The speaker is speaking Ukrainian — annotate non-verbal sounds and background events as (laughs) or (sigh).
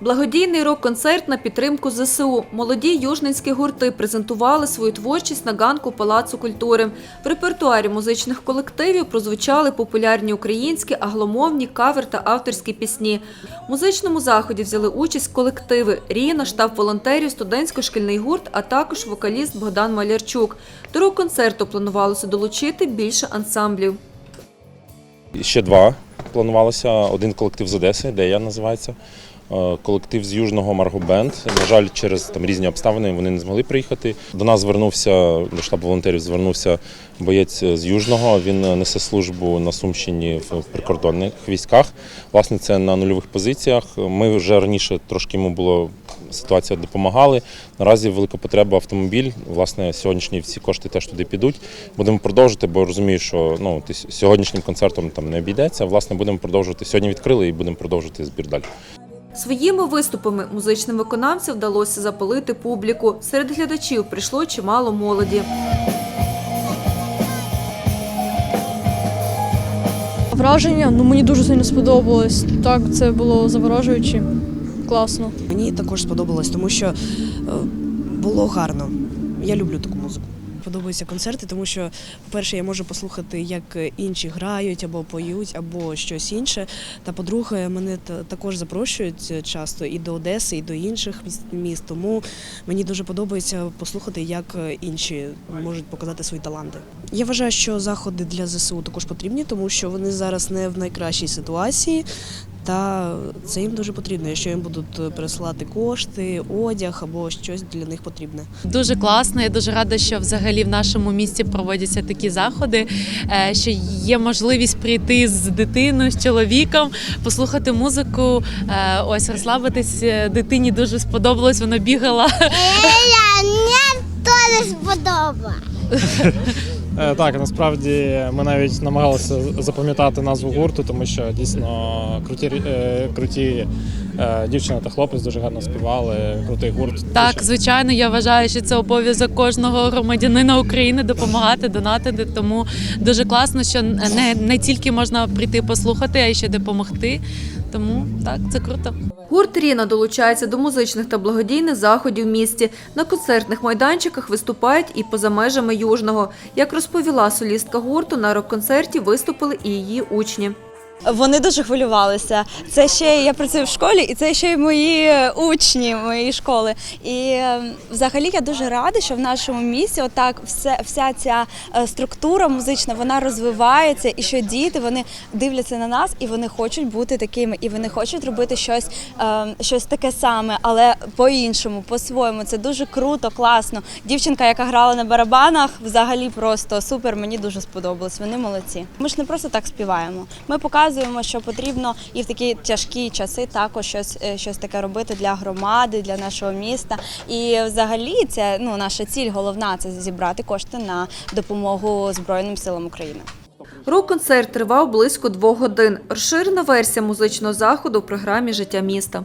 Благодійний рок-концерт на підтримку ЗСУ. Молоді южненські гурти презентували свою творчість на ганку Палацу культури. В репертуарі музичних колективів прозвучали популярні українські, агломовні, кавер та авторські пісні. У музичному заході взяли участь колективи Ріна, штаб волонтерів, студентсько-шкільний гурт, а також вокаліст Богдан Малярчук. До рок-концерту планувалося долучити більше ансамблів. Ще два планувалося. Один колектив з Одеси, де я називається. Е, Колектив з Южного Марго Бенд. На жаль, через там різні обставини вони не змогли приїхати. До нас звернувся до штабу волонтерів. Звернувся боєць з Южного. Він несе службу на Сумщині в прикордонних військах. Власне, це на нульових позиціях. Ми вже раніше трошки йому було ситуація допомагали. Наразі велика потреба автомобіль. Власне, сьогоднішні всі кошти теж туди підуть. Будемо продовжувати, бо розумію, що ну сьогоднішнім концертом там не обійдеться. Власне, будемо продовжувати. Сьогодні відкрили і будемо продовжувати збір далі. Своїми виступами музичним виконавцям вдалося запалити публіку. Серед глядачів прийшло чимало молоді. Враження ну мені дуже сильно сподобалось. Так, це було заворожуюче, класно. Мені також сподобалось, тому що е, було гарно. Я люблю таку музику. Подобаються концерти, тому що, по-перше, я можу послухати, як інші грають або поють, або щось інше. Та по-друге, мене та- також запрошують часто і до Одеси, і до інших міст. Тому мені дуже подобається послухати, як інші можуть показати свої таланти. Я вважаю, що заходи для ЗСУ також потрібні, тому що вони зараз не в найкращій ситуації. Та це їм дуже потрібно, якщо їм будуть пересилати кошти, одяг або щось для них потрібне. Дуже класно. Я дуже рада, що взагалі в нашому місті проводяться такі заходи, е, що є можливість прийти з дитиною, з чоловіком, послухати музику. е, Ось розслабитись е, дитині дуже сподобалось. Вона бігала. Еля, мені теж сподобалось. (laughs) Е, Так, насправді ми навіть намагалися запам'ятати назву гурту, тому що дійсно круті, е, круті е, дівчина та хлопець дуже гарно співали. Крутий гурт. Так, звичайно, я вважаю, що це обов'язок кожного громадянина України допомагати, донатити. Тому дуже класно, що не, не тільки можна прийти послухати, а й ще допомогти. Тому так, це круто. Гурт Ріна долучається до музичних та благодійних заходів в місті. На концертних майданчиках виступають і поза межами Южного. Як розповіла солістка гурту, на рок-концерті виступили і її учні. Вони дуже хвилювалися. Це ще я працюю в школі, і це ще й мої учні моєї школи. І е, взагалі я дуже рада, що в нашому місті отак все, вся ця е, структура музична вона розвивається, і що діти вони дивляться на нас і вони хочуть бути такими, і вони хочуть робити щось, е, щось таке саме, але по-іншому, по-своєму. Це дуже круто, класно. Дівчинка, яка грала на барабанах, взагалі просто супер. Мені дуже сподобалось. Вони молодці. Ми ж не просто так співаємо. Ми показуємо, що потрібно і в такі тяжкі часи також щось, е, щось таке робити для громади, для нашого міста. І взагалі це ну наша ціль головна це зібрати кошти на допомогу Збройним силам України. Рок-концерт тривав близько двох годин. Розширена версія музичного заходу в програмі Життя міста.